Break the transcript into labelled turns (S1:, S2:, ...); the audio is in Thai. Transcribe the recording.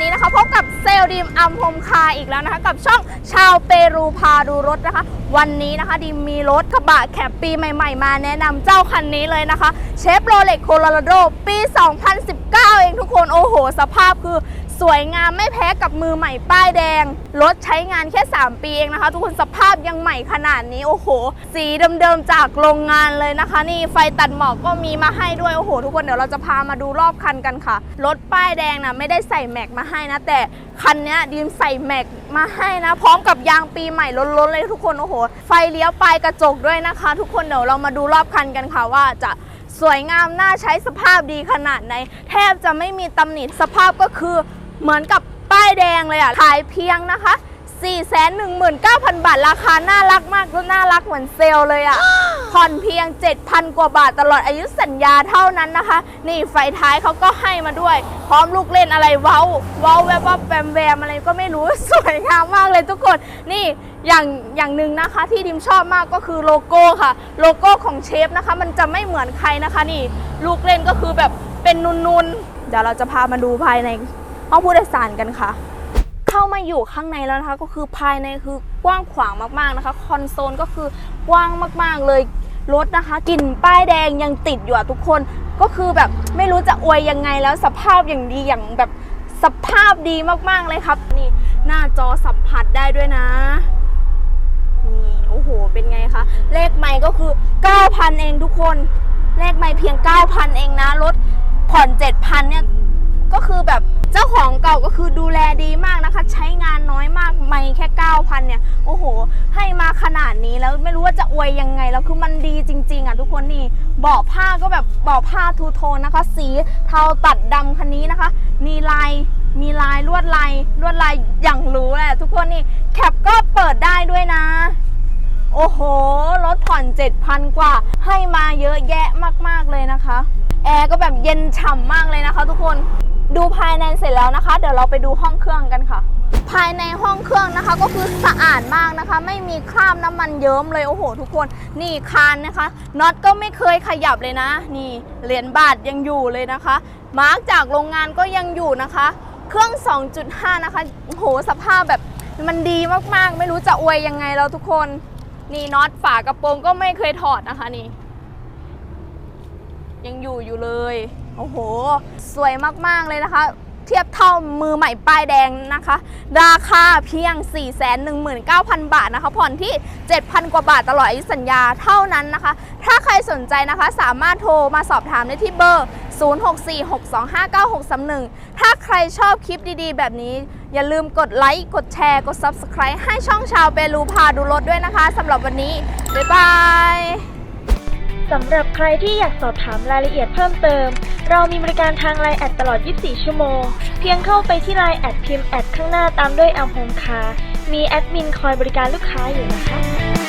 S1: นี้นะคะพบกับเซลดีมอัมโฮมคาอีกแล้วนะคะ กับช่องชาวเปรูพาดูรถนะคะ วันนี้นะคะดีมมีรถกระบะแคปปีใหม่ๆ มาแนะนำเจ้าคันนี้เลยนะคะเชฟโรเล็ตโคโลราโดปี 2019 เองทุกคน โอ้โห สภาพคือ สวยงามไม่แพ้กับมือใหม่ป้ายแดง รถใช้งานแค่ 3 ปีเองนะคะ ทุกคนสภาพยังใหม่ขนาดนี้โอ้โห สีเดิมๆจากโรงงานเลยนะคะ นี่ไฟตัดหมอกก็มีมาให้ด้วย โอ้โห ทุกคนเดี๋ยวเราจะพามาดูรอบคันกันค่ะ รถป้ายแดงนะไม่ได้ใส่แม็กมาให้นะ แต่คันนี้ดีมใส่แม็กมาให้นะ พร้อมกับยางปีใหม่ล้นๆเลยทุกคนโอ้โห ไฟเลี้ยวปลายกระจกด้วยนะคะ ทุกคนเดี๋ยวเรามาดูรอบคันกันค่ะว่าจะสวยงามน่าใช้สภาพดีขนาดไหน แทบจะไม่มีตำหนิสภาพก็คือ เหมือนกับป้ายแดงเลยอะขายเพียงนะคะ 419,000 บาท ราคาน่ารักมากแล้วน่ารักเหมือนเซลเลยอะผ่อนเพียง 7,000 กว่าบาทตลอดอายุสัญญาเท่านั้นนะคะ นี่ไฟท้ายเขาก็ให้มาด้วย พร้อมลูกเล่นอะไรเว้าเว้าแวบวับแวมแวมอะไรก็ไม่รู้สวยงามมากเลยทุกคน นี่อย่างอย่างหนึ่งนะคะที่ดิมชอบมากก็คือโลโก้ค่ะ โลโก้ของเชฟนะคะ มันจะไม่เหมือนใครนะคะ นี่ลูกเล่นก็คือแบบเป็นนูนๆเดี๋ยวเราจะพามาดูภายใน ห้องผู้โดยสารกันค่ะ เข้ามาอยู่ข้างในแล้วนะคะ ก็คือภายในคือกว้างขวางมากๆนะคะคอนโซลก็คือกว้างมากๆเลยรถนะคะกลิ่นป้ายแดงยังติดอยู่อะทุกคนก็คือแบบไม่รู้จะอวยยังไงแล้วสภาพอย่างดีอย่างแบบสภาพดีมากๆเลยครับ นี่หน้าจอสัมผัสได้ด้วยนะนี่โอ้โห เป็นไงคะ เลขใหม่ก็คือ 9,000 เองทุกคน เลขใหม่เพียง 9,000 เองนะ รถผ่อน 7,000 เนี่ย ก็คือแบบเจ้าของเก่าก็คือดูแลดีมากนะคะ ใช้งานน้อยมากไม่ แค่9,000เนี่ยโอ้โห ให้มาขนาดนี้แล้วไม่รู้ว่าจะอวยยังไงแล้วคือมันดีจริง ๆอะทุกคนนี่เบาะผ้าก็แบบเบาะผ้าทูโทนนะคะ สีเทาตัดดำคันนี้นะคะ มีลายมีลายลวดลายลวดลายอย่างหรู้แหละทุกคนนี่แคปก็เปิดได้ด้วยนะ โอ้โหรถผ่อน7,000กว่าให้มาเยอะแยะมากๆเลยนะคะแอร์ก็แบบเย็นฉ่ำมากเลยนะคะ ทุกคนดูภายในเสร็จแล้วนะคะ เดี๋ยวเราไปดูห้องเครื่องกันค่ะ ภายในห้องเครื่องนะคะ ก็คือสะอาดมากนะคะ ไม่มีคราบน้ำมันเยิ้มเลยโอ้โห ทุกคนนี่คานนะคะน็อตก็ไม่เคยขยับเลยนะ นี่เหรียญบาทยังอยู่เลยนะคะ มาร์กจากโรงงานก็ยังอยู่นะคะ เครื่อง 2.5 นะคะโอ้โหสภาพแบบมันดีมากๆ ไม่รู้จะอวยยังไงแล้วทุกคน นี่น็อตฝากระโปรงก็ไม่เคยถอดนะคะนี่ ยังอยู่อยู่เลย โอ้โห สวยมากๆเลยนะคะ ทียบเท่ามือใหม่ป้ายแดงนะคะ ราคาเพียง 419,000 บาทนะคะ ผ่อนที่ 7,000 กว่าบาทตลอดอายุสัญญาเท่านั้นนะคะ ถ้าใครสนใจนะคะสามารถโทรมาสอบถามได้ที่เบอร์ 0646259631 ถ้าใครชอบคลิปดีๆ แบบนี้ อย่าลืมกดไลค์ กดแชร์ กด Subscribe ให้ช่องชาวเปรูพาดูรถด้วยนะคะสำหรับวันนี้ บ๊ายบาย
S2: สำหรับใครที่อยากสอบถามรายละเอียดเพิ่มเติม เรามีบริการทางไลน์แอดตลอด 24 ชั่วโมง เพียงเข้าไปที่ไลน์แอดพิมพ์แอดข้างหน้าตามด้วยแอลโฮมคามีแอดมินคอยบริการลูกค้าอยู่นะคะ